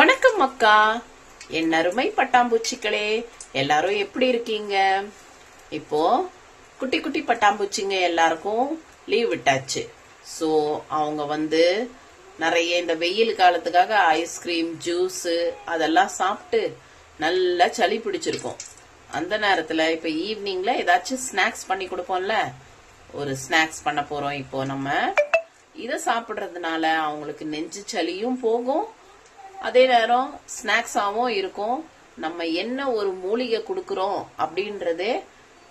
வணக்கம் அக்கா. என் அருமை பட்டாம்பூச்சிகளே எல்லாரும் எப்படி இருக்கீங்க? இப்போ குட்டி குட்டி பட்டாம்பூச்சிங்க எல்லாருக்கும் லீவ் விட்டாச்சு. ஸோ அவங்க வந்து நிறைய இந்த வெயில் காலத்துக்காக ஐஸ்கிரீம் ஜூஸு அதெல்லாம் சாப்பிட்டு நல்லா சளி பிடிச்சிருக்கும். அந்த நேரத்தில் இப்போ ஈவினிங்ல ஏதாச்சும் ஸ்நாக்ஸ் பண்ணி கொடுப்போம்ல? ஒரு ஸ்நாக்ஸ் பண்ண போறோம் இப்போ நம்ம. இதை சாப்பிட்றதுனால அவங்களுக்கு நெஞ்சு சளியும் போகும் அதே நேரம் ஸ்நாக்ஸாகவும் இருக்கும். நம்ம என்ன ஒரு மூலிகை கொடுக்குறோம் அப்படின்றதே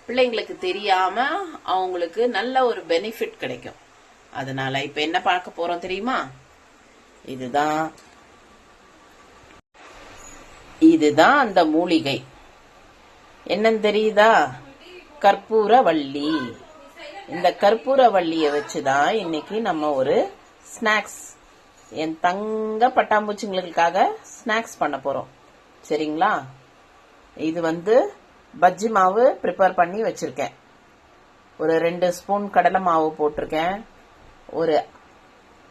பிள்ளைங்களுக்கு தெரியாம அவங்களுக்கு நல்ல ஒரு பெனிஃபிட் கிடைக்கும். அதனால இப்ப என்ன பார்க்க போறோம் தெரியுமா? இதுதான். இதுதான் அந்த மூலிகை. என்னன்னு தெரியுதா? கற்பூர வள்ளி இந்த கற்பூர வள்ளியை வச்சுதான் இன்னைக்கு நம்ம ஒரு ஸ்நாக்ஸ் என் தங்க பட்டாம்பூச்சிங்களுக்காக ஸ்நாக்ஸ் பண்ண போறோம். சரிங்களா? இது வந்து பஜ்ஜி மாவு ப்ரிப்பேர் பண்ணி வச்சிருக்கேன். ஒரு ரெண்டு ஸ்பூன் கடலை மாவு போட்டிருக்கேன். ஒரு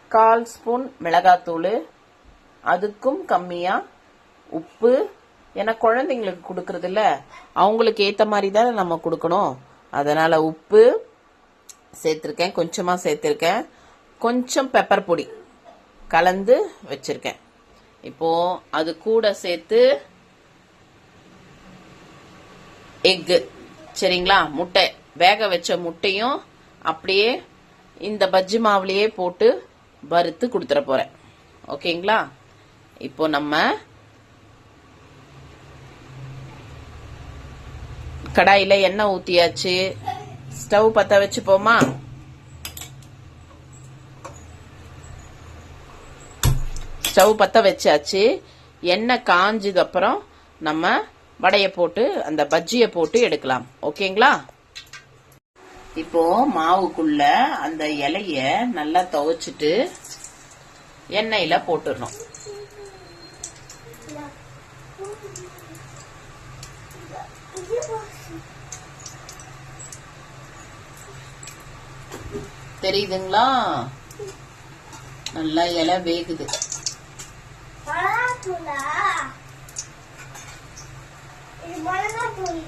கால் ஸ்பூன் மிளகாத்தூள். அதுக்கும் கம்மியா உப்பு. ஏன்னா குழந்தைங்களுக்கு கொடுக்கறது இல்ல அவங்களுக்கு ஏத்த மாதிரி தான் நம்ம கொடுக்கணும். அதனால உப்பு சேர்த்திருக்கேன். கொஞ்சமா சேர்த்திருக்கேன். கொஞ்சம் பெப்பர் பொடி. கலந்து வச்சிருக்கேன். இப்போ அது கூட சேர்த்து எக்கு சரிங்களா? முட்டை. வேக வச்ச முட்டையும் அப்படியே இந்த பஜ்ஜி மாவுலேயே போட்டு வறுத்து கொடுத்துட போறேன். ஓகேங்களா? இப்போ நம்ம கடாயில எண்ணெய் ஊத்தியாச்சு. ஸ்டவ் பத்த வச்சுப்போமா? ஸ்டவ் பற்ற வச்சாச்சு. எண்ணெய் காஞ்சது அப்புறம் நம்ம வடையை போட்டு அந்த பஜ்ஜியை போட்டு எடுக்கலாம். ஓகேங்களா? இப்போ மாவுக்குள்ள அந்த இலைய நல்லா துவைச்சிட்டு எண்ணெயில போட்டுடணும். தெரியுதுங்களா? நல்லா இலை வேகுது. மிளகாத்தூளா? இது மிளகாத்தூள்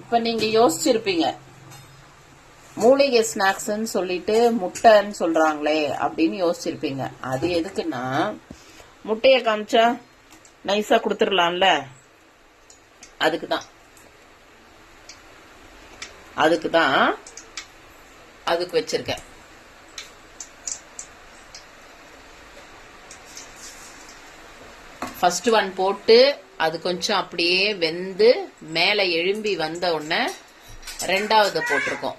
இப்ப நீங்க யோசிச்சிருப்பீங்க. மூலிகை ஸ்நாக்ஸ்ன்னு சொல்லிட்டு முட்டைன்னு சொல்றாங்களே அப்படின்னு யோசிச்சிருப்பீங்க. அது எதுக்குன்னா முட்டையை காமிச்சா நைஸா கொடுத்துடலாம்ல? அதுக்கு தான் அதுக்கு தான் அதுக்கு வச்சிருக்கேன். ஃபர்ஸ்ட் ஒன் போட்டு அது கொஞ்சம் அப்படியே வெந்து மேலே எழும்பி வந்த உடனே ரெண்டாவது போட்டிருக்கோம்.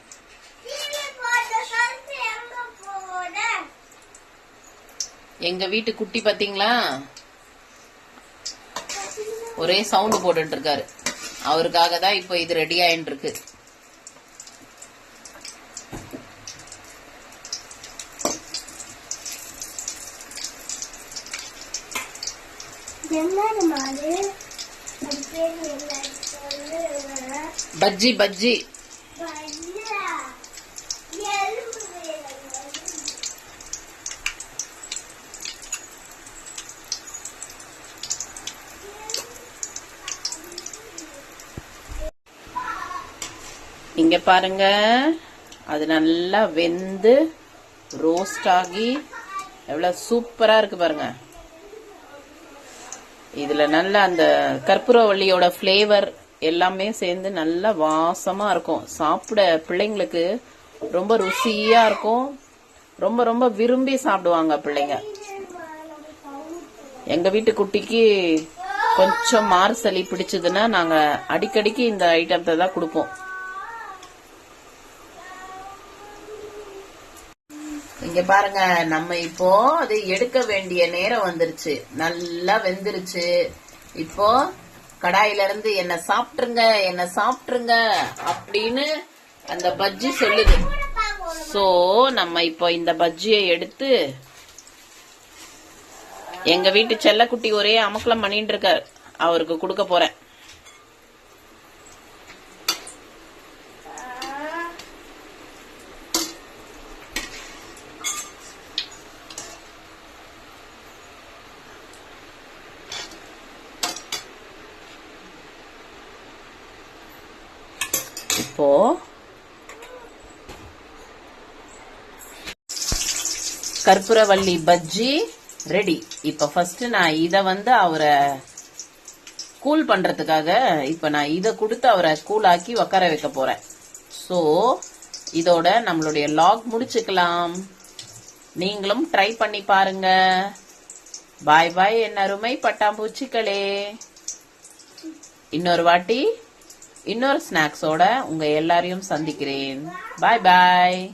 எங்க வீட்டு குட்டி பாத்தீங்களா? ஒரே சவுண்ட் போட்டுட்டு இருக்காரு. அவருக்காக தான் இப்போ இது ரெடி ஆயிட்டு இருக்கு. பஜ்ஜி பஜ்ஜி. இங்க பாருங்க. அது நல்லா வெந்து ரோஸ்ட் ஆகி எவ்வளவு சூப்பரா இருக்கு பாருங்க. இதுல நல்ல அந்த கற்பூரவள்ளியோட ஃப்ளேவர் எல்லாமே சேர்ந்து நல்லா வாசமா இருக்கும். சாப்பிட பிள்ளைங்களுக்கு ரொம்ப ருசியா இருக்கும். ரொம்ப ரொம்ப விரும்பி சாப்பிடுவாங்க பிள்ளைங்க. எங்க வீட்டு குட்டிக்கு கொஞ்சம் மாறு சளி பிடிச்சதுன்னா நாங்க அடிக்கடிக்கு இந்த ஐட்டத்தை தான் கொடுப்போம். இங்க பாருங்க நம்ம இப்போ அது எடுக்க வேண்டிய நேரம் வந்துருச்சு. நல்லா வெந்துருச்சு. இப்போ கடாயில இருந்து என்ன சாப்பிட்டுருங்க என்ன சாப்பிட்டுருங்க அப்படின்னு அந்த பஜ்ஜி சொல்லுது. சோ நம்ம இப்போ இந்த பஜ்ஜியை எடுத்து எங்க வீட்டு செல்லக்குட்டி ஒரே அமக்கலம் பண்ணிட்டு இருக்காரு. அவருக்கு கொடுக்க போறேன். இப்போ கற்பூரவள்ளி பஜ்ஜி ரெடி இப்ப ஃபர்ஸ்ட் நான் இதை வந்து அவரை கூல் பண்றதுக்காக இப்ப நான் இதை கொடுத்து அவரை கூல் ஆக்கி உட்கார வைக்க போறேன். ஸோ இதோட நம்மளுடைய லாக் முடிச்சுக்கலாம். நீங்களும் ட்ரை பண்ணி பாருங்க. பாய் பாய் என் அருமை பட்டாம்பூச்சிக்களே இன்னொரு வாட்டி. இன்னொரு ஸ்நாக்ஸோட உங்க எல்லாரையும் சந்திக்கிறேன். பாய் பாய்